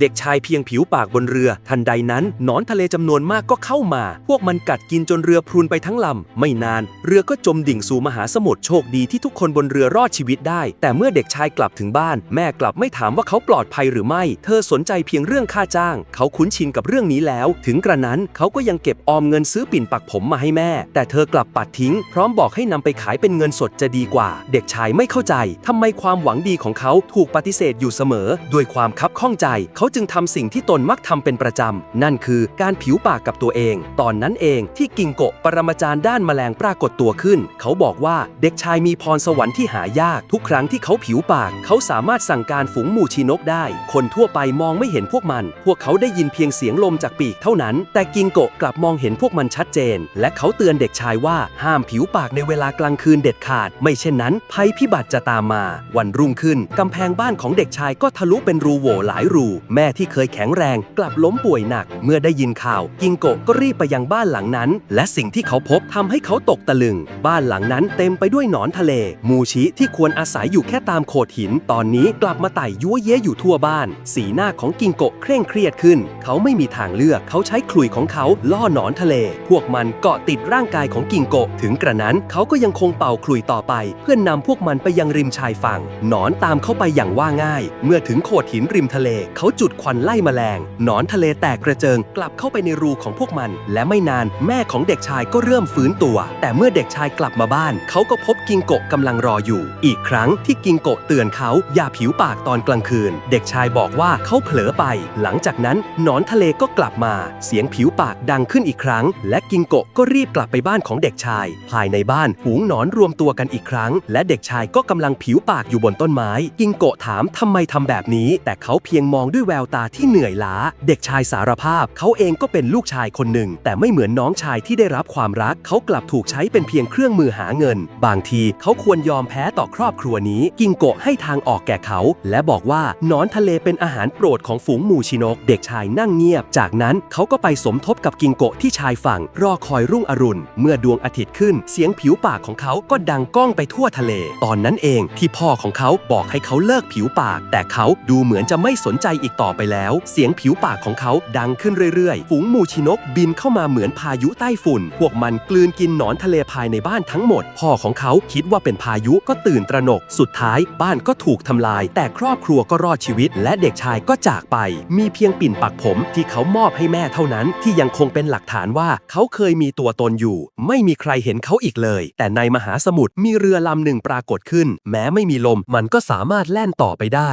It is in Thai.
เด็กชายเพียงผิวปากบนเรือ ทันใดนั้นหนอนทะเลจำนวนมากก็เข้ามา พวกมันกัดกินจนเรือพรุนไปทั้งลำไม่นาน เรือก็จมดิ่งสู่มหาสมุทรโชคดีที่ทุกคนบนเรือรอดชีวิตได้ แต่เมื่อเด็กชายกลับถึงบ้าน แม่กลับไม่ถามว่าเขาปลอดภัยหรือไม่ เธอสนใจเพียงเรื่องค่าจ้าง เขาคุ้นชินกับเรื่องนี้แล้ว ถึงกระนั้นเขาก็ยังเก็บออมเงินซื้อปิ่นปักผมมาให้แม่ แต่เธอกลับปัดทิ้ง พร้อมบอกให้นำไปขายเป็นเงินสดจะดีกว่า เด็กชายไม่เข้าใจทำไมความหวังดีของเขาถูกปฏิเสธอยู่เสมอ ด้วยความคับข้องใจเขาาจึงทำสิ่งที่ตนมักทำเป็นประจำ นั่นคือการผิวปากกับตัวเอง ตอนนั้นเองที่กิงโกะปรมาจารย์ด้านแมลงปรากฏตัวขึ้น เขาบอกว่าเด็กชายมีพรสวรรค์ที่หายาก ทุกครั้งที่เขาผิวปาก เขาสามารถสั่งการฝูงหมู่ชีนกได้ คนทั่วไปมองไม่เห็นพวกมัน พวกเขาได้ยินเพียงเสียงลมจากปีกเท่านั้น แต่กิงโกะกลับมองเห็นพวกมันชัดเจน และเขาเตือนเด็กชายว่าห้ามผิวปากในเวลากลางคืนเด็ดขาด ไม่เช่นนั้น ภัยพิบัติจะตามมา วันรุ่งขึ้นกำแพงบ้านของเด็กชายก็ทะลุเป็นรูโหว่หลายรูแม่ที่เคยแข็งแรงกลับล้มป่วยหนัก เมื่อได้ยินข่าว กิงโกะก็รีบไปยังบ้านหลังนั้น และสิ่งที่เขาพบทำให้เขาตกตะลึง บ้านหลังนั้นเต็มไปด้วยหนอนทะเล มูชิที่ควรอาศัยอยู่แค่ตามโขดหิน ตอนนี้กลับมาไต่ยั่วเย้ยอยู่ทั่วบ้าน สีหน้าของกิงโกะเคร่งเครียดขึ้น เขาไม่มีทางเลือกเขาใช้ขลุ่ยของเขาล่อหนอนทะเล พวกมันเกาะติดร่างกายของกิงโกะถึงกระนั้นเขาก็ยังคงเป่าขลุ่ยต่อไป เพื่อนนำพวกมันไปยังริมชายฝั่ง หนอนตามเข้าไปอย่างว่าง่าย เมื่อถึงโขดหินริมทะเลเขาจุดควันไล่แมลง หนอนทะเลแตกกระเจิง กลับเข้าไปในรูของพวกมัน และไม่นานแม่ของเด็กชายก็เริ่มฟื้นตัว แต่เมื่อเด็กชายกลับมาบ้าน เขาก็พบกิงโกะกำลังรออยู่ อีกครั้งที่กิงโกะเตือนเขาอย่าผิวปากตอนกลางคืน เด็กชายบอกว่าเขาเผลอไป หลังจากนั้นหนอนทะเลก็กลับมา เสียงผิวปากดังขึ้นอีกครั้ง และกิงโกะก็รีบกลับไปบ้านของเด็กชาย ภายในบ้านฝูงหนอนรวมตัวกันอีกครั้ง และเด็กชายก็กำลังผิวปากอยู่บนต้นไม้ กิงโกะถามทำไมทำแบบนี้ แต่เขาเพียงมองด้วยแววตาที่เหนื่อยล้า เด็กชายสารภาพ เขาเองก็เป็นลูกชายคนหนึ่ง แต่ไม่เหมือนน้องชายที่ได้รับความรัก เขากลับถูกใช้เป็นเพียงเครื่องมือหาเงิน บางทีเขาควรยอมแพ้ต่อครอบครัวนี้ กิงโกะให้ทางออกแก่เขา และบอกว่านอนทะเลเป็นอาหารโปรดของฝูงหมูชินก เด็กชายนั่งเงียบ จากนั้นเขาก็ไปสมทบกับกิงโกะที่ชายฝั่ง รอคอยรุ่งอรุณ เมื่อดวงอาทิตย์ขึ้น เสียงผิวปากของเขาก็ดังก้องไปทั่วทะเล ตอนนั้นเองที่พ่อของเขาบอกให้เขาเลิกผิวปาก แต่เขาดูเหมือนจะไม่สนใจอีกต่อ่อไปแล้ว เสียงผิวปากของเขาดังขึ้นเรื่อยๆ ฝูงมูชินกบินเข้ามาเหมือนพายุใต้ฝุ่น พวกมันกลืนกินหนอนทะเลภายในบ้านทั้งหมด พ่อของเขาคิดว่าเป็นพายุก็ตื่นตระหนก สุดท้ายบ้านก็ถูกทำลาย แต่ครอบครัวก็รอดชีวิต และเด็กชายก็จากไป มีเพียงปิ่นปักผมที่เขามอบให้แม่เท่านั้นที่ยังคงเป็นหลักฐานว่าเขาเคยมีตัวตนอยู่ ไม่มีใครเห็นเขาอีกเลย แต่ในมหาสมุทรมีเรือลำหนึ่งปรากฏขึ้น แม้ไม่มีลมมันก็สามารถแล่นต่อไปได้